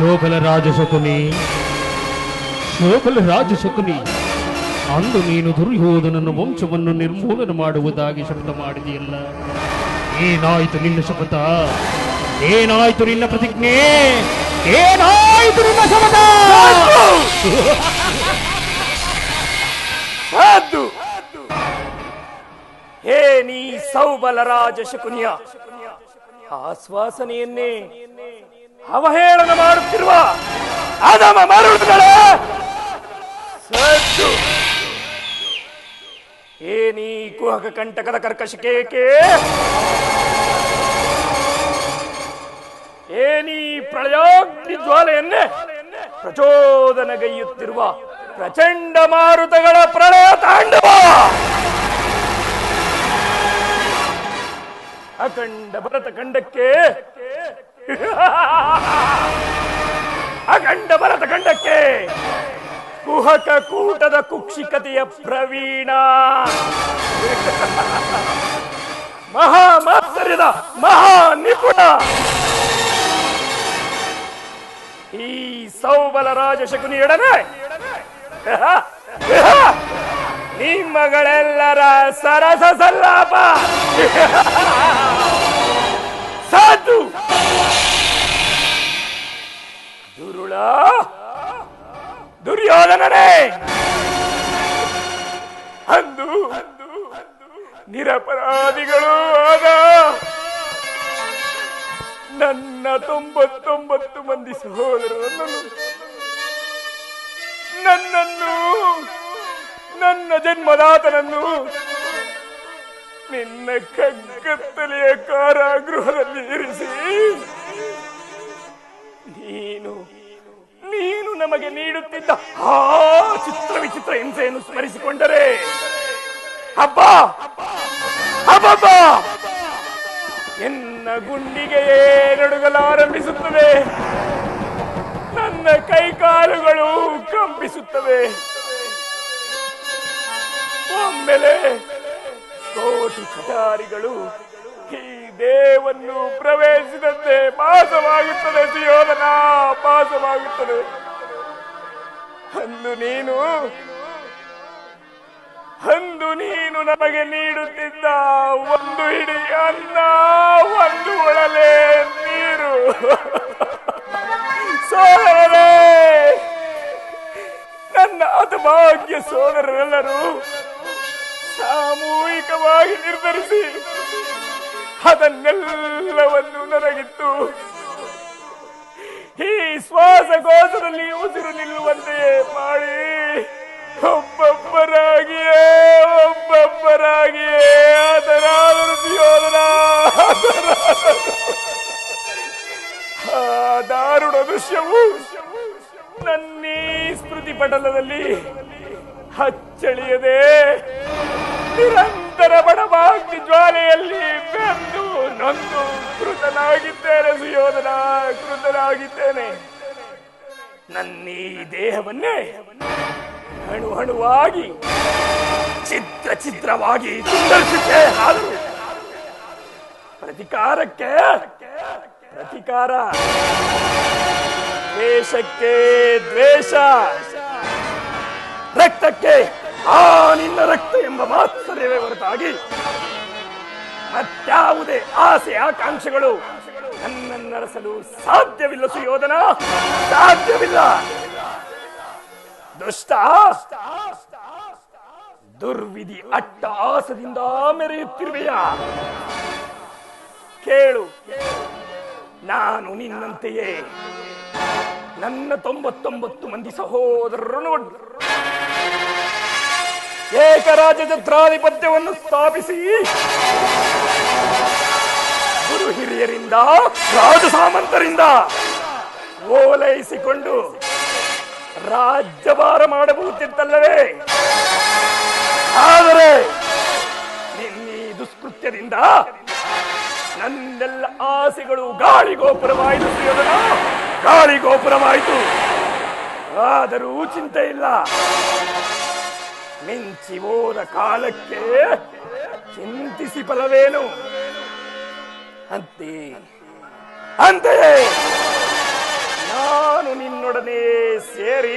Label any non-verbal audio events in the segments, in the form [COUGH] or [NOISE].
ರಾಜ ಶಕುನಿ ಶೋಭಲ ರಾಜ ಶಕುನಿ ಅಂದು ನೀನು ದುರ್ಯೋಧನನ ವಂಶವನ್ನು ನಿರ್ಮೂಲನ ಮಾಡುವುದಾಗಿ ಶಪಥ ಮಾಡಿದೆಯಲ್ಲ? ಏನಾಯಿತು ನಿನ್ನ ಶಪಥ? ಏನಾಯಿತು ನಿನ್ನ ಪ್ರತಿಜ್ಞೆ? ಏನಾಯಿತು ನಿನ್ನ ಶಪಥ? ಹೇ ನೀ ಸೌಬಲ ರಾಜ ಶಕುನಿಯ ಆಶ್ವಾಸನೆಯನ್ನೇ ಅವಹೇಳನ ಮಾಡುತ್ತಿರುವ ಅದಮ ಮರುಳುಗಳೇ! ಸದ್ದು! ಏನೀ ಕುಹಕ ಕಂಟಕದ ಕರ್ಕಶಕೇಕೆ ಏನೀ ಪ್ರಳಯಾಗ್ನಿ ಜ್ವಾಲೆಯನ್ನೇ? ಪ್ರಚೋದನಗೈಯುತ್ತಿರುವ ಪ್ರಚಂಡ ಮಾರುತಗಳ ಪ್ರಳಯ ತಾಂಡವ! ಅಖಂಡ ಭರತ ಖಂಡಕ್ಕೆ [LAUGHS] ಅಖಂಡ ಭರತ ಖಂಡಕ್ಕೆ ಕುಹಕ ಕೂಟದ ಕುಕ್ಷಿಕತೆಯ ಪ್ರವೀಣ. [LAUGHS] ಮಹಾ ಮಾತ್ಸರ್ಯದ ಮಹಾ ನಿಪುಣ. ಈ ಸೌಬಲ ರಾಜ ಶಕುನಿಯೊಡನೆ [LAUGHS] ನಿಮ್ಮಗಳೆಲ್ಲರ ಸರಸ ಸಲ್ಲಾಪ. ಸಾಧು. ದುರುಳ. ದುರ್ಯೋಧನನೇ. ಅಂದು ನಿರಪರಾಧಿಗಳು ಆದ ನನ್ನ ತೊಂಬತ್ತೊಂಬತ್ತು ಮಂದಿ ಸಹೋದರರನ್ನು ನನ್ನನ್ನು, ನನ್ನ ಜನ್ಮದಾತನನ್ನು ನಿನ್ನ ಕಗ್ಗತ್ತಲೆಯ ಕಾರಾಗೃಹದಲ್ಲಿ ಇರಿಸಿ. ನಮಗೆ ನೀಡುತ್ತಿದ್ದ ಆ ಚಿತ್ರ ವಿಚಿತ್ರ ಹಿಂಸೆಯನ್ನು ಸ್ಮರಿಸಿಕೊಂಡರೆ. ಹಬ್ಬ! ಹಬ್ಬ ಎನ್ನ ಗುಂಡಿಗೆಯೇ ನಡುಗಲಾರಂಭಿಸುತ್ತದೆ ನನ್ನ ಕೈಕಾಲುಗಳು ಕಂಪಿಸುತ್ತವೆ ಒಮ್ಮೆಲೆ ಕೋಟಿ ಕಟಾರಿಗಳು ಈ ದೇವನ್ನು ಪ್ರವೇಶಿಸಿದಂತೆ ಪಾಸವಾಗುತ್ತದೆ ಸುಯೋಧನ, ಭಾಸವಾಗುತ್ತದೆ. ಅಂದು ನೀನು ಅಂದು ನೀನು ನಮಗೆ ನೀಡುತ್ತಿದ್ದ ಒಂದು ಹಿಡಿ ಅನ್ನ, ಒಂದು ಒಳಲೆ ನೀರು. ಸೋದರರೇ, ನನ್ನ ಅತಭಾಗ್ಯ ಸೋದರರೆಲ್ಲರೂ ಸಾಮೂಹಿಕವಾಗಿ ನಿರ್ಧರಿಸಿ ಅದನ್ನೆಲ್ಲವನ್ನು ನನಗಿತ್ತು ಈ ಶ್ವಾಸಕೋಶದಲ್ಲಿ ಉಸಿರು ನಿಲ್ಲುವಂತೆ ಮಾಡಿ. ಒಬ್ಬೊಬ್ಬರಾಗಿಯೇ ಒಬ್ಬೊಬ್ಬರಾಗಿಯೇ. ಅದರ ಅದರ ದಾರುಣ ದೃಶ್ಯವು ನನ್ನೀ ಸ್ಮೃತಿ ಪಟಲದಲ್ಲಿ ಹಚ್ಚಳಿಯದೆ ನಿರಂತರ ಬಡಬಾಗ್ನಿ ಜ್ವಾಲೆಯಲ್ಲಿ ಬೆಂದು ನೊಂದು ಕೃತನಾಗಿದ್ದೇನೆ ಸುಯೋಧನ, ಕೃತನಾಗಿದ್ದೇನೆ. ಈ ದೇಹವನ್ನೇ ಹಣು ಹಣುವಾಗಿ ಚಿತ್ರ ಚಿತ್ರವಾಗಿ ಸುಂದರಿಸುತ್ತೆ ಆದರೂ ಪ್ರತಿಕಾರಕ್ಕೆ, ಪ್ರತಿಕಾರ. ದ್ವೇಷಕ್ಕೆ ದ್ವೇಷ, ರಕ್ತಕ್ಕೆ ಆ ನಿನ್ನ ರಕ್ತ ಎಂಬ ಮಾತ್ಸರ್ಯವೇ ಹೊರತಾಗಿ ಮತ್ಯಾವುದೇ ಆಸೆ ಆಕಾಂಕ್ಷೆಗಳು ನನ್ನನ್ನರಸಲು ಸಾಧ್ಯವಿಲ್ಲ ಸುಯೋಧನ, ಸಾಧ್ಯವಿಲ್ಲ. ದುಷ್ಟ, ದುರ್ವಿಧಿ ಅಟ್ಟ ಆಸದಿಂದ ಮೆರೆಯುತ್ತಿರುವೆಯ? ಕೇಳು, ನಾನು ನಿನ್ನಂತೆಯೇ. ನನ್ನ ತೊಂಬತ್ತೊಂಬತ್ತು ಮಂದಿ ಸಹೋದರರನ್ನು ಏಕರಾಜ ಛತ್ರಾಧಿಪತ್ಯವನ್ನು ಸ್ಥಾಪಿಸಿ. ಗುರು ಹಿರಿಯರಿಂದ ರಾಜ ಸಾಮಂತರಿಂದ ಓಲೈಸಿಕೊಂಡು ರಾಜ್ಯಭಾರ ಮಾಡಬಹುದಿತ್ತಲ್ಲವೇ? ಆದರೆ ನಿನ್ನೀ ದುಷ್ಕೃತ್ಯದಿಂದ ನನ್ನೆಲ್ಲ ಆಸೆಗಳು ಗಾಳಿ ಗೋಪುರವಾಯಿತು ಸುಯೋಧನ. ಗಾಳಿ ಗೋಪುರವಾಯಿತು. ಆದರೂ ಚಿಂತೆ ಇಲ್ಲ ಮಿಂಚಿ ಹೋದ ಕಾಲಕ್ಕೆ ಚಿಂತಿಸಿ ಫಲವೇನು? ಅಂತೆ ಅಂತೆಯೇ ನಾನು ನಿನ್ನೊಡನೆ ಸೇರಿ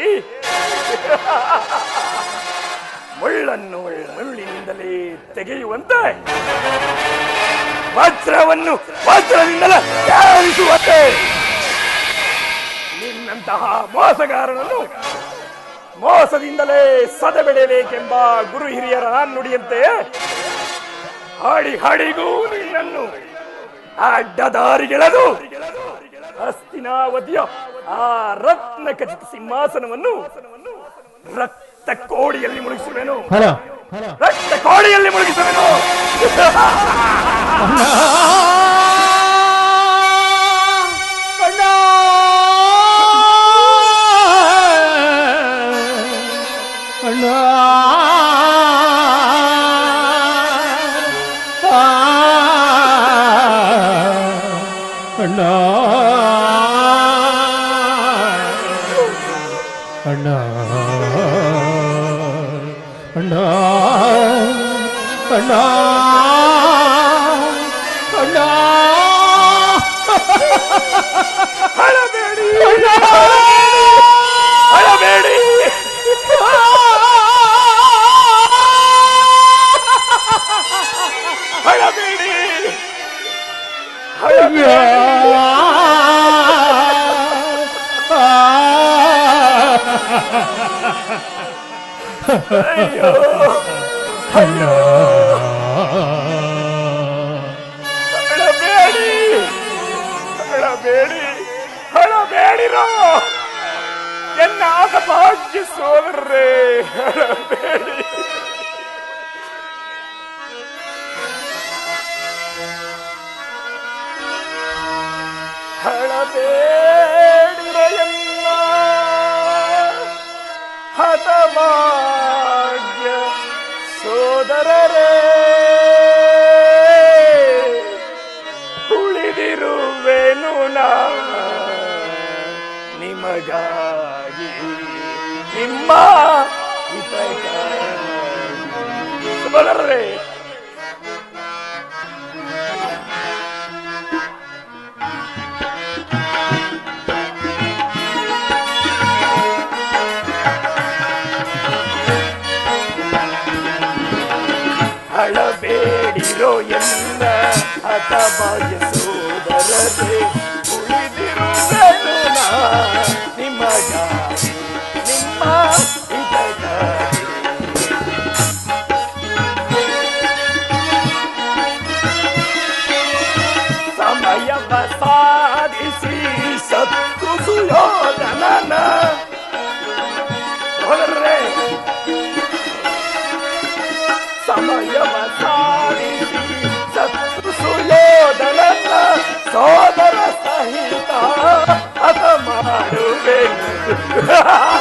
ಮುಳ್ಳನ್ನು ಮುಳ್ಳಿನಿಂದಲೇ ತೆಗೆಯುವಂತೆ ವಜ್ರವನ್ನು ವಜ್ರದಿಂದಲೇ ನಿನ್ನಂತಹ ಮೋಸಗಾರನನ್ನು ಮೋಸದಿಂದಲೇ ಸದೆಬೆಳೆಯಬೇಕೆಂಬ ಗುರು ಹಿರಿಯರ ನುಡಿಯಂತೆ ಹಾಡಿ ಹಾಡಿಗೂ ನಿನ್ನನ್ನು ಅಡ್ಡದಾರಿಗೆಳೆದು ಹಸ್ತಿನಾವತಿಯ ಆ ರತ್ನ ಖಚಿತ ಸಿಂಹಾಸನವನ್ನು ರಕ್ತ ಕೋಡಿಯಲ್ಲಿ ಮುಳುಗಿಸುವೆನು. ರಕ್ತ ಕೋಡಿಯಲ್ಲಿ ಮುಳುಗಿಸುವೆನು. ಅಯ್ಯೋ ಅಳಬೇಡಿ ಅಳಬೇಡಿ ಅಳಬೇಡಿರೋ ಎನ್ನ ಆದ ಭಾಗ್ಯ ಸೋದರರೇ ಅಳಬೇಡಿ ಅಳಬೇಡಿರೋ ಹತಭಾಗ್ಯ ಸೋದರರೇ ಉಳಿದಿರುವೆನು ನಾ ನಿಮಗಾಗಿ ನಿಮ್ಮ ಹಿತಕ್ಕಾಗಿ. ಸೋದರರೇ ಎಲ್ಲ ಎನ್ನ ಹತಭಾಗ್ಯ ಸೋದರರೇ ಉಳಿದಿರುವೆನು ನಾ. ನಿಮಗಾಗಿ ಮಾಡುವೆನು [LAUGHS]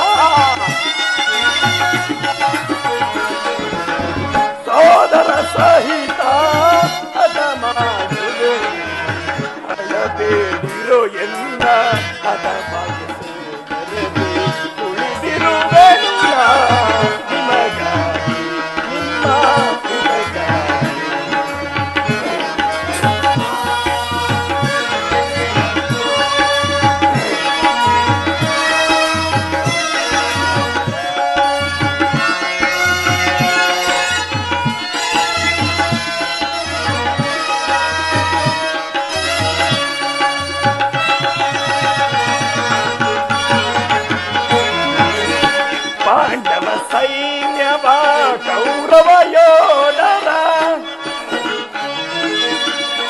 ಸೈನ್ಯವ ಕೌರವ ಯೋಧರ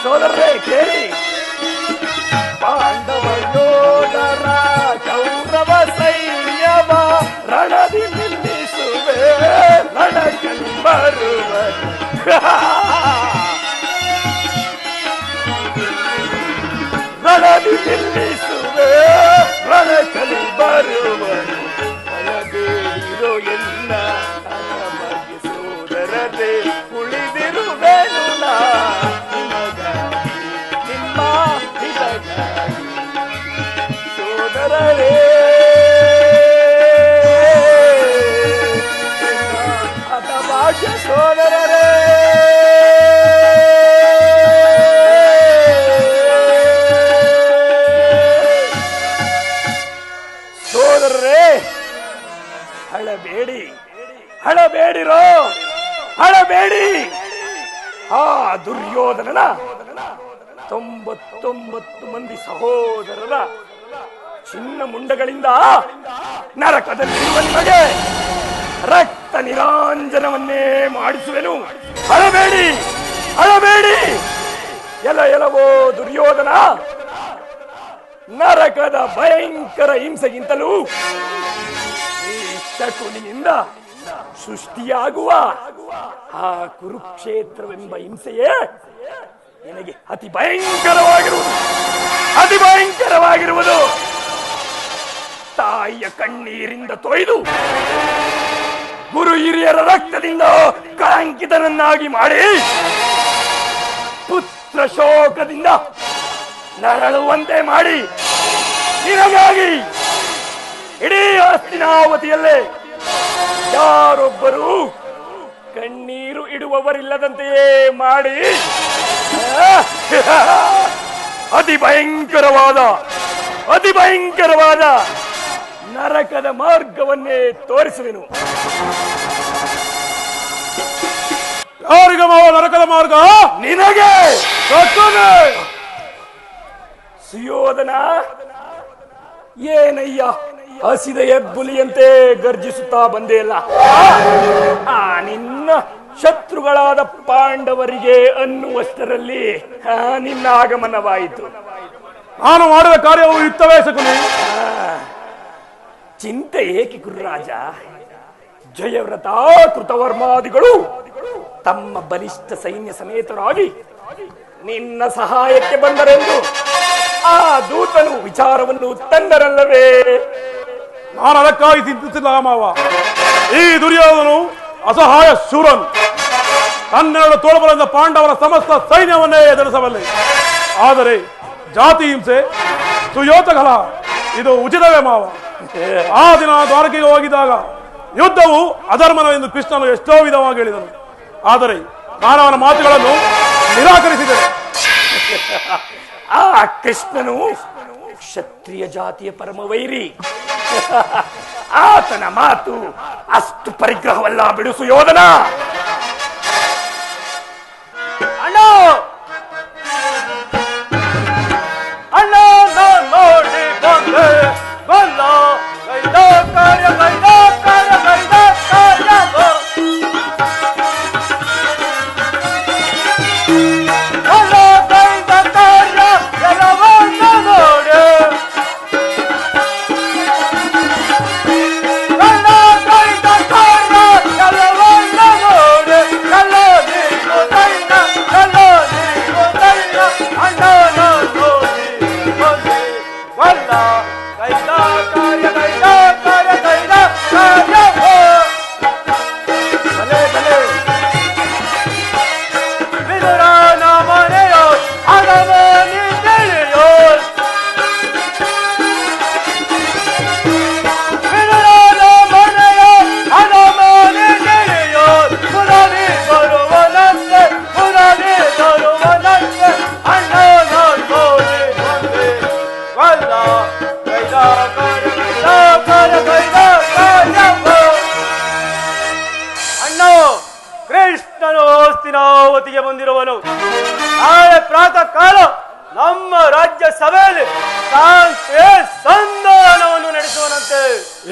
ಸೋದರರೇ ಕೇಳಿ ಪಾಂಡವ ಯೋಧರ ಕೌರವ ಸೈನ್ಯವ ರಣದಿ ನಿಲ್ಲಿಸುವೆ ರಣಕಲಿ ಬರುವರು ರಣದಿ ನಿಲ್ಲಿಸುವೆ ರಣಕಲಿ ಹಳಬೇಡಿ ಹಳಬೇಡಿರೋ ಹಳಬೇಡಿ. ಆ ದುರ್ಯೋಧನನ ತೊಂಬತ್ತೊಂಬತ್ತು ಮಂದಿ ಸಹೋದರರ ಚಿನ್ನ ಮುಂಡಗಳಿಂದ ನರಕದಲ್ಲಿರುವ ನಿಮಗೆ ರಕ್ತ ನಿರಾಂಜನವನ್ನೇ ಮಾಡಿಸುವೆನು. ಅಳಬೇಡಿ ಅಳಬೇಡಿ. ಎಲ ಎಲವೋ ದುರ್ಯೋಧನ, ನರಕದ ಭಯಂಕರ ಹಿಂಸೆಗಿಂತಲೂ ಈ ಶಕುನಿಯಿಂದ ಸೃಷ್ಟಿಯಾಗುವ ಆ ಕುರುಕ್ಷೇತ್ರವೆಂಬ ಹಿಂಸೆಯೇ ನಿನಗೆ ಅತಿ ಭಯಂಕರವಾಗಿರುವುದು ಅತಿ ಭಯಂಕರವಾಗಿರುವುದು. ತಾಯಿಯ ಕಣ್ಣೀರಿಂದ ತೊಯ್ದು ಗುರು ಹಿರಿಯರ ರಕ್ತದಿಂದ ಕಳಂಕಿತನನ್ನಾಗಿ ಮಾಡಿ ಪುತ್ರ ಶೋಕದಿಂದ ನರಳುವಂತೆ ಮಾಡಿ ನಿನಗಾಗಿ ಇಡೀ ಆಸ್ತಿನಾವತಿಯಲ್ಲೇ ಯಾರೊಬ್ಬರು ಕಣ್ಣೀರು ಇಡುವವರಿಲ್ಲದಂತೆಯೇ ಮಾಡಿ ಅತಿ ಭಯಂಕರವಾದ ಅತಿ ಭಯಂಕರವಾದ ನರಕದ ಮಾರ್ಗವನ್ನೇ ತೋರಿಸುವೆನು. ಯಾರಿಗೆ ಮಾವ ನರಕದ ಮಾರ್ಗ? ನಿನಗೆ! ಸುಯೋಧನ ಏನಯ್ಯ ಹಸಿದ ಹೆಬ್ಬುಲಿಯಂತೆ ಗರ್ಜಿಸುತ್ತಾ ಇಲ್ಲ ಆ ನಿನ್ನ ಶತ್ರುಗಳಾದ ಪಾಂಡವರಿಗೆ ಅನ್ನುವಷ್ಟರಲ್ಲಿ ಆ, ನಿನ್ನ ಆಗಮನವಾಯಿತು. ನಾನು ಮಾಡಿದ ಕಾರ್ಯವು ಯುಕ್ತವೇ ಶಕುನಿ? ಚಿಂತೆ ಏಕೆ ಗುರುರಾಜ? ಜಯವ್ರತ ಕೃತವರ್ಮಾದಿಗಳು ತಮ್ಮ ಬಲಿಷ್ಠ ಸೈನ್ಯ ಸಮೇತರಾಗಿ ನಿನ್ನ ಸಹಾಯಕ್ಕೆ ಬಂದರೆಂದು ಆ ದೂತನು ವಿಚಾರವನ್ನು ತಂದರಲ್ಲವೇ ನಾನು ಅದಕ್ಕಾಗಿ ಚಿಂತಿಸಿಲ್ಲ ಮಾವ. ಈ ದುರ್ಯೋಧನು ಅಸಹಾಯ ಶೂರನು. ಹನ್ನೆರಡು ತೋಳುಬಲದಿಂದ ಪಾಂಡವರ ಸಮಸ್ತ ಸೈನ್ಯವನ್ನೇ ಎದುರಿಸಬಲ್ಲೆ. ಆದರೆ ಜಾತಿ ಹಿಂಸೆ ಸುಯೋತಕಲ ಇದು ಉಚಿತವೇ ಮಾವ. ಆ ದಿನ ದ್ವಾರಕೆಗೆ ಹೋಗಿದಾಗ ಯುದ್ಧವು ಅಧರ್ಮನವೆಂದು ಕೃಷ್ಣನು ಎಷ್ಟೋ ವಿಧವಾಗಿ ಹೇಳಿದನು. ಆದರೆ ಮಾನವನ ಮಾತುಗಳನ್ನು ನಿರಾಕರಿಸಿದರು ಆ ಕೃಷ್ಣನು ಕ್ಷತ್ರಿಯ ಜಾತಿಯ ಪರಮವೈರಿ. ಆತನ ಮಾತು ಅಷ್ಟು ಪರಿಗ್ರಹವಲ್ಲ ಬಿಡಿಸು ಸುಯೋಧನ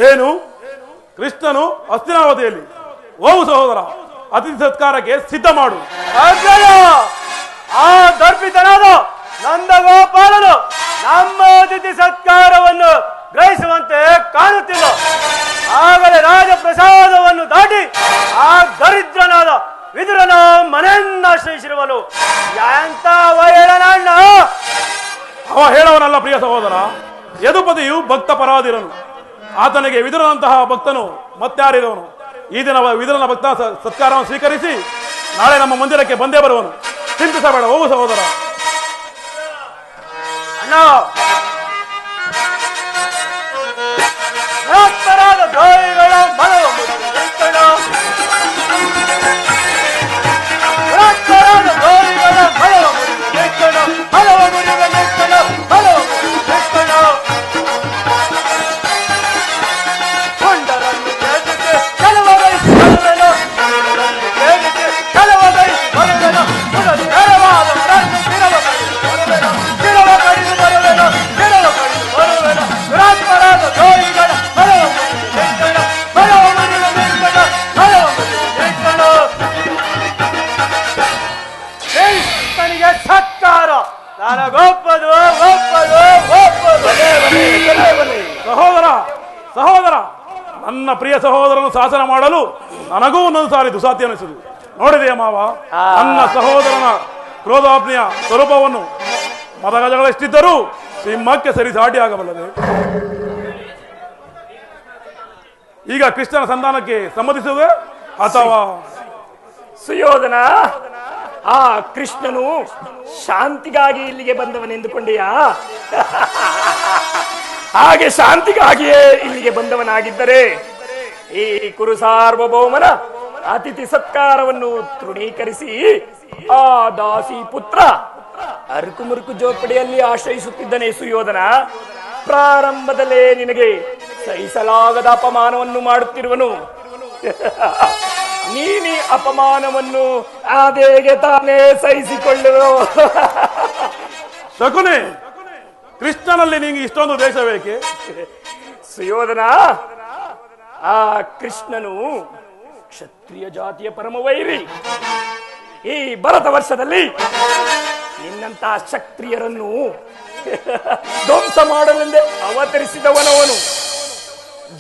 ಏನು? ಕೃಷ್ಣನು ಹಸ್ತಿನಾವತಿಯಲ್ಲಿ ಓ ಸಹೋದರ ಅತಿಥಿ ಸತ್ಕಾರಕ್ಕೆ ಸಿದ್ಧ ಮಾಡು. ಆ ದರ್ಪಿತನಾದ ನಂದಗೋಪಾಲನು ನಮ್ಮ ಅತಿಥಿ ಸತ್ಕಾರವನ್ನು ಗ್ರಹಿಸುವಂತೆ ಕಾಣುತ್ತಿಲ್ಲ. ಆಗಲೇ ರಾಜಪ್ರಸಾದವನ್ನು ದಾಟಿ ಆ ದರಿದ್ರನಾದ ವಿದುರನ ಮನೆಯನ್ನ ಆಶ್ರಯಿಸಿರುವನು. ಎಂತ ಹೇಳವನಲ್ಲ ಪ್ರಿಯ ಸಹೋದರ ಯದುಪತಿಯು ಭಕ್ತ ಪರಾಧಿರನು ಆತನಿಗೆ ವಿದುರನಂತಹ ಭಕ್ತನು ಮತ್ತಾರಿದವನು. ಈ ದಿನ ವಿದುರನ ಭಕ್ತ ಸತ್ಕಾರವನ್ನು ಸ್ವೀಕರಿಸಿ ನಾಳೆ ನಮ್ಮ ಮಂದಿರಕ್ಕೆ ಬಂದೇ ಬರುವನು. ಚಿಂತಿಸಬೇಡ, ಹೋಗು ಸಹೋದರ. ಅಣ್ಣ! ಭಕ್ತರಾದ ಶಾಸನ ಮಾಡಲು ನನಗೂ ಒಂದೊಂದು ಸಾರಿ ದುಸಾತಿ ಅನಿಸುದು ನೋಡಿದೆಯ ಮಾವ? ನನ್ನ ಸಹೋದರನ ಕ್ರೋಧಾಜ್ಞೆಯ ಸ್ವರೂಪವನ್ನು ಮದಗಜಗಳೆಷ್ಟಿದ್ದರೂ ಸಿಂಹಕ್ಕೆ ಸರಿ ಸಾಟಿ ಆಗಬಲ್ಲದೆ. ಈಗ ಕೃಷ್ಣನ ಸಂಧಾನಕ್ಕೆ ಸಮ್ಮತಿಸುವುದೇ ಅಥವಾ ಸುಯೋಧನ ಆ ಕೃಷ್ಣನು ಶಾಂತಿಗಾಗಿ ಇಲ್ಲಿಗೆ ಬಂದವನೆಂದುಕೊಂಡೆಯಾ ಹಾಗೆ ಶಾಂತಿಗಾಗಿಯೇ ಇಲ್ಲಿಗೆ ಬಂದವನಾಗಿದ್ದರೆ ಈ ಕುರು ಸಾರ್ವಭೌಮನ ಅತಿಥಿ ಸತ್ಕಾರವನ್ನು ತೃಣೀಕರಿಸಿ ಆ ದಾಸಿ ಪುತ್ರ ಅರುಕು ಮುರುಕು ಜೋಪಡಿಯಲ್ಲಿ ಆಶ್ರಯಿಸುತ್ತಿದ್ದನೆ ಸುಯೋಧನ. ಪ್ರಾರಂಭದಲ್ಲೇ ನಿನಗೆ ಸಹಿಸಲಾಗದ ಅಪಮಾನವನ್ನು ಮಾಡುತ್ತಿರುವನು. ನೀನಿ ಅಪಮಾನವನ್ನು ಆದೇಗೆ ತಾನೇ ಸಹಿಸಿಕೊಳ್ಳುವ ಶಕುನಿ ಕೃಷ್ಣನಲ್ಲಿ ನಿಂಗೆ ಇಷ್ಟೊಂದು ದೇಶ ಬೇಕೆ ಸುಯೋಧನ ಆ ಕೃಷ್ಣನು ಕ್ಷತ್ರಿಯ ಜಾತಿಯ ಪರಮವೈರಿ. ಈ ಭರತ ವರ್ಷದಲ್ಲಿ ನಿನ್ನಂತ ಕ್ಷತ್ರಿಯರನ್ನು ಧ್ವಂಸ ಮಾಡಲೆಂದೇ ಅವತರಿಸಿದವನವನು.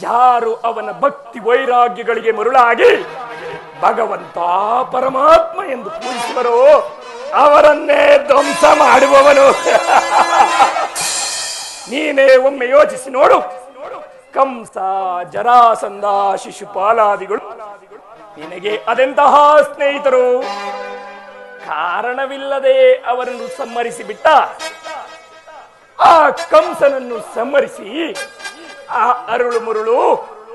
ಯಾರು ಅವನ ಭಕ್ತಿ ವೈರಾಗ್ಯಗಳಿಗೆ ಮರುಳಾಗಿ ಭಗವಂತ ಪರಮಾತ್ಮ ಎಂದು ಪೂಜಿಸುವರೋ ಅವರನ್ನೇ ಧ್ವಂಸ ಮಾಡುವವನು. ನೀನೇ ಒಮ್ಮೆ ಯೋಚಿಸಿ ನೋಡು. ಕಂಸ ಜರಾಸಂಧ ಶಿಶುಪಾಲಾದಿಗಳು. ನಿನಗೆ ಅದೆಂತಹ ಸ್ನೇಹಿತರು? ಕಾರಣವಿಲ್ಲದೆ ಅವರನ್ನು ಸಮ್ಮರಿಸಿ ಬಿಟ್ಟ ಆ ಕಂಸನನ್ನು ಸಮ್ಮರಿಸಿ ಆ ಅರುಳು ಮುರುಳು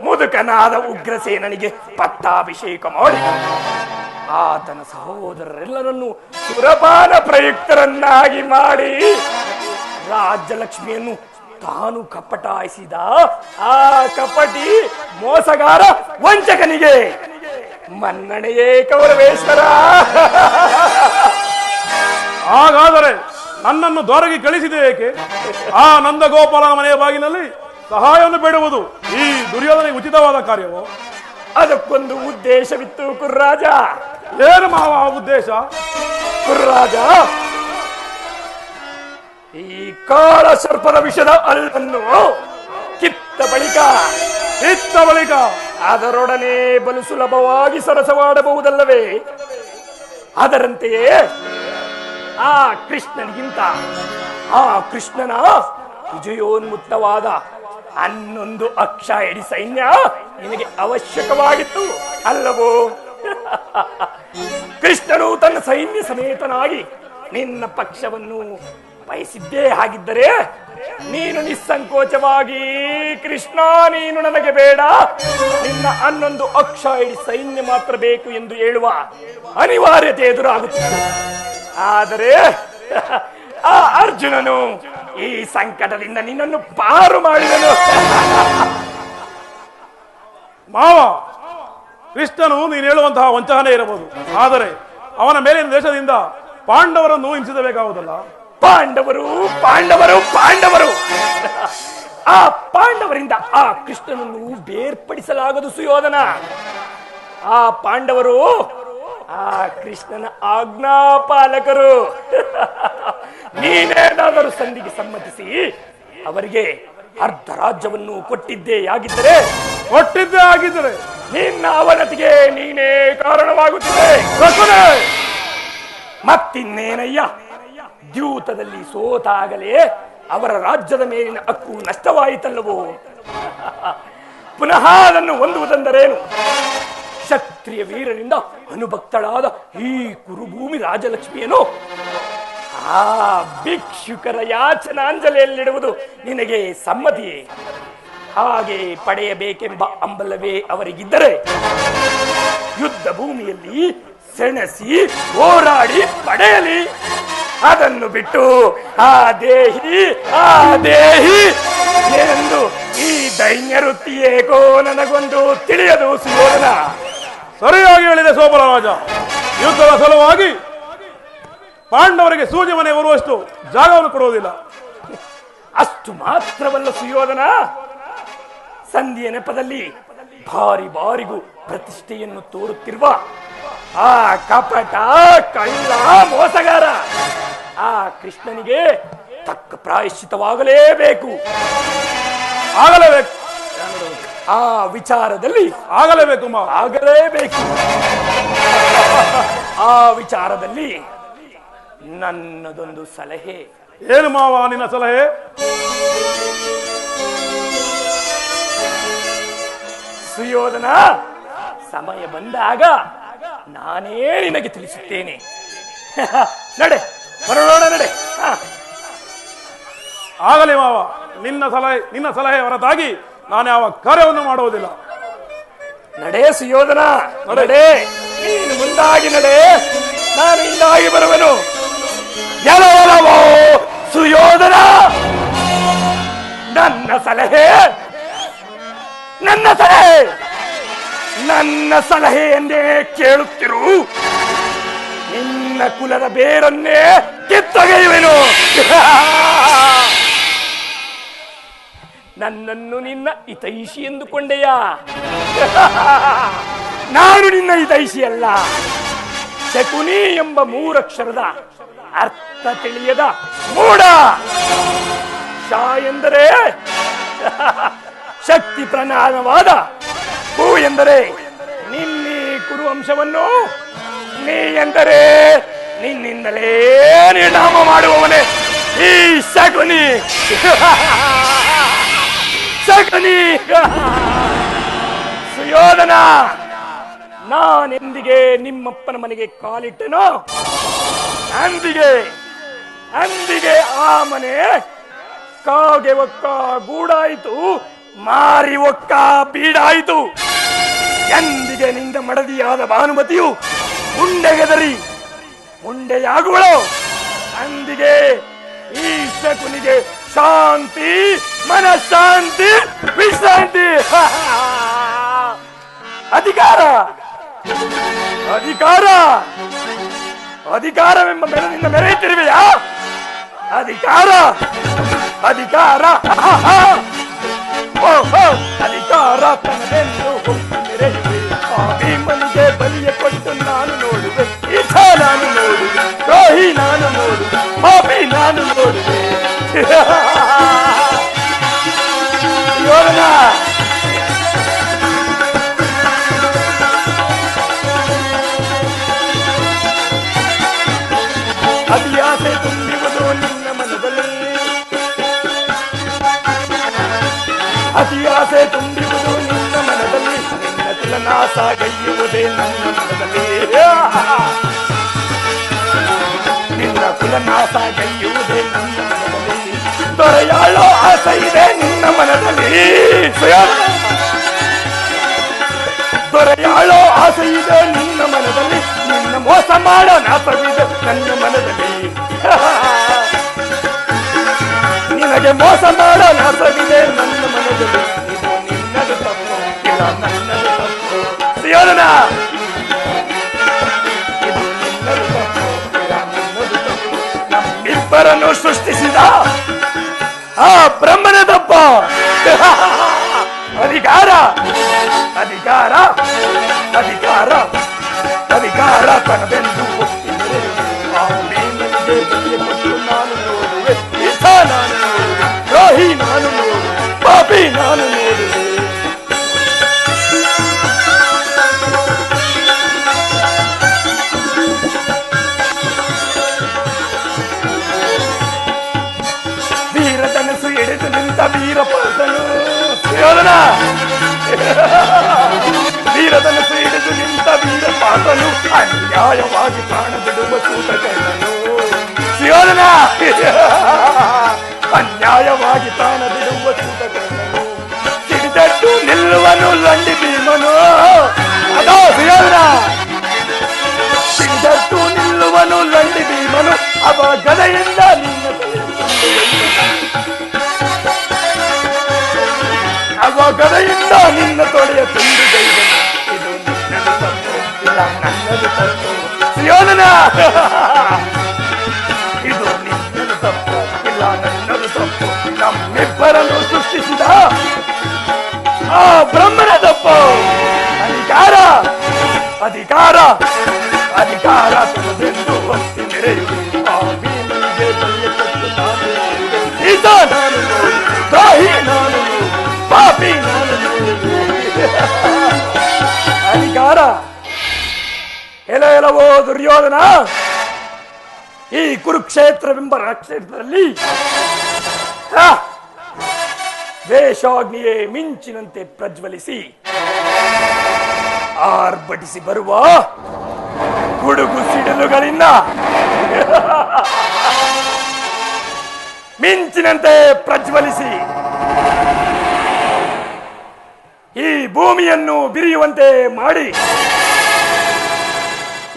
ಮುದುಕನಾದ ಉಗ್ರಸೇನನಿಗೆ ಪಟ್ಟಾಭಿಷೇಕ ಮಾಡಿ. ಆತನ ಸಹೋದರರೆಲ್ಲರನ್ನು ಸುರಪಾನ ಪ್ರಯುಕ್ತರನ್ನಾಗಿ ಮಾಡಿ ರಾಜ್ಯಲಕ್ಷ್ಮಿಯನ್ನು ತಾನು ಕಪಟಾಯಿಸಿದ ಆ ಕಪಟಿ ಮೋಸಗಾರ ವಂಚಕನಿಗೆ. ಮನ್ನಣೆಯೇ ಕೌರವೇಶ್ವರ. ಹಾಗಾದರೆ ನನ್ನನ್ನು ದೊರಗಿ ಕಳಿಸಿದೆ ಏಕೆ? ಆ ನಂದಗೋಪಾಲನ ಮನೆಯ ಬಾಗಿನಲ್ಲಿ ಸಹಾಯವನ್ನು ಬೇಡುವುದು ಈ ದುರ್ಯೋಧನಿಗೆ ಉಚಿತವಾದ ಕಾರ್ಯವು? ಅದಕ್ಕೊಂದು ಉದ್ದೇಶವಿತ್ತು ಕುರ್ರಾಜ. ಏನು ಮಾವ ಉದ್ದೇಶ? ಕುರ್ರಾಜ ಈ ಕಾಳ ಸರ್ಪದ ವಿಷದ ಅಲ್ಲನ್ನು ಕಿತ್ತ ಬಳಿಕ ಕಿತ್ತ ಬಳಿಕ ಅದರೊಡನೆ ಬಲು ಸುಲಭವಾಗಿ ಸರಸವಾಡಬಹುದಲ್ಲವೇ? ಅದರಂತೆಯೇ ಆ ಕೃಷ್ಣನಿಗಿಂತ ಆ ಕೃಷ್ಣನ ವಿಜಯೋನ್ಮುಕ್ತವಾದ ಹನ್ನೊಂದು ಅಕ್ಷ ಎಡಿ ಸೈನ್ಯ ನಿನಗೆ ಅವಶ್ಯಕವಾಗಿತ್ತು ಅಲ್ಲವೋ? ಕೃಷ್ಣನು ತನ್ನ ಸೈನ್ಯ ಸಮೇತನಾಗಿ ನಿನ್ನ ಪಕ್ಷವನ್ನು ಬಯಸಿದ್ದೇ ಹಾಗಿದ್ದರೆ ನೀನು ನಿಸ್ಸಂಕೋಚವಾಗಿ, ಕೃಷ್ಣ, ನೀನು ನನಗೆ ಬೇಡ. ನಿನ್ನ ಹನ್ನೊಂದು ಅಕ್ಷ ಇಡಿ ಸೈನ್ಯ ಮಾತ್ರ ಬೇಕು ಎಂದು ಹೇಳುವ ಅನಿವಾರ್ಯತೆ ಎದುರಾಗುತ್ತಿತ್ತು. ಆದರೆ, ಆ ಅರ್ಜುನನು ಈ ಸಂಕಟದಿಂದ ನಿನ್ನನ್ನು ಪಾರು ಮಾಡಿದನು. ಮಾವ, ಕೃಷ್ಣನು ನೀನು ಹೇಳುವಂತಹ ವಂಚನೆ ಇರಬಹುದು. ಆದರೆ ಅವನ ಮೇಲಿನ ದೇಶದಿಂದ ಪಾಂಡವರನ್ನು ಹಿಂಸಿಸಬೇಕಾಗುವುದಲ್ಲ. ಪಾಂಡವರು ಪಾಂಡವರು ಪಾಂಡವರು. ಆ ಪಾಂಡವರಿಂದ ಆ ಕೃಷ್ಣನನ್ನು ಬೇರ್ಪಡಿಸಲಾಗದು ಸುಯೋಧನ. ಆ ಪಾಂಡವರು ಆ ಕೃಷ್ಣನ ಆಜ್ಞಾಪಾಲಕರು. ನೀನೇನಾದರೂ ಸಂಧಿಗೆ ಸಮ್ಮತಿಸಿ ಅವರಿಗೆ ಅರ್ಧ ರಾಜ್ಯವನ್ನು ಕೊಟ್ಟಿದ್ದೇ ಆಗಿದ್ದರೆ ಕೊಟ್ಟಿದ್ದೇ ಆಗಿದ್ದರೆ. ನಿನ್ನ ಅವನತಿಗೆ ನೀನೇ ಕಾರಣವಾಗುತ್ತಿದೆ! ಮತ್ತಿನ್ನೇನಯ್ಯ? ದ್ಯೂತದಲ್ಲಿ ಸೋತಾಗಲೇ ಅವರ ರಾಜ್ಯದ ಮೇಲಿನ ಹಕ್ಕು ನಷ್ಟವಾಯಿತಲ್ಲವೋ? [LAUGHS] ಪುನಃ ಅದನ್ನು ಹೊಂದುವುದೆಂದರೇನು? ಕ್ಷತ್ರಿಯ ವೀರರಿಂದ ಅನುಭಕ್ತಳಾದ ಈ ಕುರುಭೂಮಿ ರಾಜಲಕ್ಷ್ಮಿಯನು ಆ ಭಿಕ್ಷುಕರ ಯಾಚನಾಂಜಲಿಯಲ್ಲಿಡುವುದು ನಿನಗೆ ಸಮ್ಮತಿಯೇ? ಹಾಗೆ ಪಡೆಯಬೇಕೆಂಬ ಅಂಬಲವೇ ಅವರಿಗಿದ್ದರೆ ಯುದ್ಧ ಭೂಮಿಯಲ್ಲಿ ಸೆಣಸಿ ಹೋರಾಡಿ ಪಡೆಯಲಿ. ಅದನ್ನು ಬಿಟ್ಟು ಆ ದೇಹಿ ಆ ದೇಹಿ ಎಂದು ಈ ದೈನ್ಯ ವೃತ್ತಿ ಏಕೋ ನನಗೊಂದು ತಿಳಿಯದು ಸುಯೋಧನ ಸರಿಯಾಗಿ ಹೇಳಿದೆ ಸೋಮರಾಜ. ಯುದ್ಧದ ಸಲುವಾಗಿ ಪಾಂಡವರಿಗೆ ಸೂಜಿ ಮನೆ ಬರುವಷ್ಟು ಜಾಗವನ್ನು ಕೊಡುವುದಿಲ್ಲ. ಅಷ್ಟು ಮಾತ್ರವಲ್ಲ ಸುಯೋಧನ. ಸಂಧಿಯ ನೆಪದಲ್ಲಿ ಬಾರಿ ಬಾರಿಗೂ ಪ್ರತಿಷ್ಠೆಯನ್ನು ತೋರುತ್ತಿರುವ ಆ ಕಪಟ ಕಳ್ಳ ಮೋಸಗಾರ ಆ ಕೃಷ್ಣನಿಗೆ ತಕ್ಕ ಪ್ರಾಯಶ್ಚಿತವಾಗಲೇಬೇಕು. ಆಗಲೇಬೇಕು. ಆ ವಿಚಾರದಲ್ಲಿ ಆಗಲೇಬೇಕು ಆಗಲೇಬೇಕು. ಆ ವಿಚಾರದಲ್ಲಿ ನನ್ನದೊಂದು ಸಲಹೆ. ಏನು ಮಾವ ನಿನ್ನ ಸಲಹೆ? ಸುಯೋಧನ ಸಮಯ ಬಂದಾಗ ನಾನೇ ನಿನಗೆ ತಿಳಿಸುತ್ತೇನೆ. [LAUGHS] ನಡೆ ಬರೋಣ ನಡೆ. ಆಗಲೇ ಮಾವ ನಿನ್ನ ಸಲಹೆ ನಿನ್ನ ಸಲಹೆ ಹೊರತಾಗಿ ನಾನು ಯಾವ ಕಾರ್ಯವನ್ನು ಮಾಡುವುದಿಲ್ಲ. ನಡೆ ಸುಯೋಧನ ನಡೆ. ನೀನು ಮುಂದಾಗಿ ನಡೆ. ನಾನು ಹಿಂದಾಗಿ ಬರುವೆನು. ಸುಯೋಧನ. ನನ್ನ ಸಲಹೆ ನನ್ನ ಸಲಹೆ. ನನ್ನ ಸಲಹೆಯನ್ನೇ ಕೇಳುತ್ತಿರು. ನಿನ್ನ ಕುಲದ ಬೇರನ್ನೇ ಕಿತ್ತೊಗೆಯುವೆನು. [LAUGHS] ನನ್ನನ್ನು ನಿನ್ನ ಹಿತೈಷಿ ಎಂದುಕೊಂಡೆಯ? [LAUGHS] ನಾನು ನಿನ್ನ ಹಿತೈಷಿ ಅಲ್ಲ. ಶಕುನಿ ಎಂಬ ಮೂರಕ್ಷರದ ಅರ್ಥ ತಿಳಿಯದ ಮೂಡ ಶಾ ಎಂದರೆ [LAUGHS] ಶಕ್ತಿ ಪ್ರಧಾನವಾದ ಭೂ ಎಂದರೆ ನಿನ್ನಿ ಕುರುವಂಶವನ್ನು, ನೀ ಎಂದರೆ ನಿನ್ನಿಂದಲೇ ನಿರ್ಣಾಮ ಮಾಡುವವನೇ ಈ ಶಕುನಿ ಶಕುನಿ [LAUGHS] [LAUGHS] ಸುಯೋಧನ, ನಾನೆಂದಿಗೆ ನಿಮ್ಮಪ್ಪನ ಮನೆಗೆ ಕಾಲಿಟ್ಟನೋ, ಅಂದಿಗೆ ಅಂದಿಗೆ ಆ ಮನೆ ಕಾಗೆ ಒಕ್ಕ ಗೂಡಾಯಿತು, ಮಾರಿ ಒಕ್ಕ ಬೀಡಾಯಿತು. ಎಂದಿಗೆ ನಿಂದ ಮಡದಿಯಾದ ಭಾನುಮತಿಯು ಉಂಡೆಗೆದರಿ ಮುಂಡೆಯಾಗುವಳು ಅಂದಿಗೆ ಈ ಶಕುನಿಗೆ ಶಾಂತಿ, ಮನಃಶಾಂತಿ, ವಿಶ್ರಾಂತಿ. [LAUGHS] ಅಧಿಕಾರ. ಅಧಿಕಾರ. ಅಧಿಕಾರವೆಂಬ ಮೆರನಿಂದ ಮೆರೆಯುತ್ತಿರುವೆಯಾ? ಅಧಿಕಾರ. ಅಧಿಕಾರ. [LAUGHS] ಅಧಿಕಾರ ತನದೆಂದು. ಈತ ನಾನು ನೋಡುವೆ ದ್ರೋಹಿ ನಾನು ನೋಡುವೆ ಪಾಪಿ ನಾನು ನೋಡುವೆ ಯೋಧನ ಅತಿಯಾಸೆ ತುಂಬಿರುವುದು ನಿನ್ನ ಮನದಲ್ಲಿ ಅತಿಯಾಸೆ ತುಂಬಿರುವುದು ನಿನ್ನ ಮನದಲ್ಲಿ ನಿನ್ನ ಕುಲನಾಶ ಗೈಯುವುದೇ ನನ್ನ ಮನದಲ್ಲಿ ನಿನ್ನ ಕೈಯುವುದೇ ನನ್ನ ದೊರೆಯಾಳೋ ಆಸೆ ಇದೆ ನಿನ್ನ ಮನದಲ್ಲಿ. ದೊರೆಯಾಳೋ ಆಸೆ ಇದೆ ನಿನ್ನ ಮನದಲ್ಲಿ ನಿನ್ನ ಮೋಸ ಮಾಡೋ ನಾಸವಿದೆ ನನ್ನ ಮನದಲ್ಲಿ [LAUGHS] ನಿನಗೆ ಮೋಸ ಮಾಡೋ ನಾಸವಿದೆ ನನ್ನ ಮನದಲ್ಲಿ ಇದು ನಿನ್ನದು ತಪ್ಪು ಇಲ್ಲ ನನ್ನದು ತಪ್ಪು. ಸುಯೋಧನ ನಮ್ಮಿಬ್ಬರನ್ನು ಸೃಷ್ಟಿಸಿದ ಆ ಬ್ರಹ್ಮನ ತಪ್ಪ ಅಧಿಕಾರ ಅಧಿಕಾರ ಅಧಿಕಾರ ಅಧಿಕಾರ ತನದೆಂದು ಒಪ್ಪಿದರೆ ಆ ಭೀಮನಿಗೆ ಬಲಿಯ ಕೊಟ್ಟು ನಾನು ನೋಡುವೆ ಈತ ನಾನು ನೋಡುವೆ ದ್ರೋಹಿ ನಾನು ನೋಡುವೆ ಪಾಪಿ ನಾನು ನೋಡುವೆ ಎಡೆದು ನಿಂತ ವೀರಪಾಸನು ಯೋಧನ ವೀರತನಸು ಹಿಡಿದು ನಿಂತ ವೀರಪಾಸನು ಅನ್ಯಾಯವಾಗಿ ಪ್ರಾಣ ಬಿಡುವ ಸೂತಕಣ್ಣನು ಯೋಧನ ಅನ್ಯಾಯವಾಗಿ ಗದೆಯಿಂದ ನಿನ್ನ ತೊಡೆಯ ತುಂಡು ಗೈದನು ಇದು ನಿನ್ನದು ತಪ್ಪು. ಇಲ್ಲ, ನನ್ನದು ತಪ್ಪು. ಇಲ್ಲ ನಮ್ಮಿಬ್ಬರನ್ನು ಸೃಷ್ಟಿಸಿದ ಆ ಬ್ರಹ್ಮನ ತಪ್ಪು. ಅಧಿಕಾರ ಅಧಿಕಾರ ಅಧಿಕಾರ ತನದೆಂದು ನೋಡುವೆ ಅಧಿಕಾರ ಎಲ ಎಲವೋ ದುರ್ಯೋಧನ. ಈ ಕುರುಕ್ಷೇತ್ರವೆಂಬ ರಕ್ಷೇತ್ರದಲ್ಲಿ ವೇಷಾಗ್ನಿಯೇ ಮಿಂಚಿನಂತೆ ಪ್ರಜ್ವಲಿಸಿ, ಆರ್ಭಟಿಸಿ ಬರುವ ಗುಡುಗು ಸಿಡಿಲುಗಳಿಂದ, ಮಿಂಚಿನಂತೆ ಪ್ರಜ್ವಲಿಸಿ ಈ ಭೂಮಿಯನ್ನು ಬಿರಿಯುವಂತೆ ಮಾಡಿ.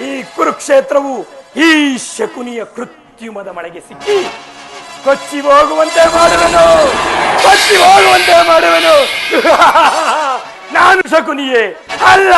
ಈ ಕುರುಕ್ಷೇತ್ರವು ಈ ಶಕುನಿಯ ಕೃತ್ಯುಮದ ಮಳೆಗೆ ಸಿಕ್ಕಿ ಕೊಚ್ಚಿ ಹೋಗುವಂತೆ ಮಾಡುವನು. ಕೊಚ್ಚಿ ಹೋಗುವಂತೆ ಮಾಡುವನು. [LAUGHS] ನಾನು ಶಕುನಿಯೇ ಅಲ್ಲ.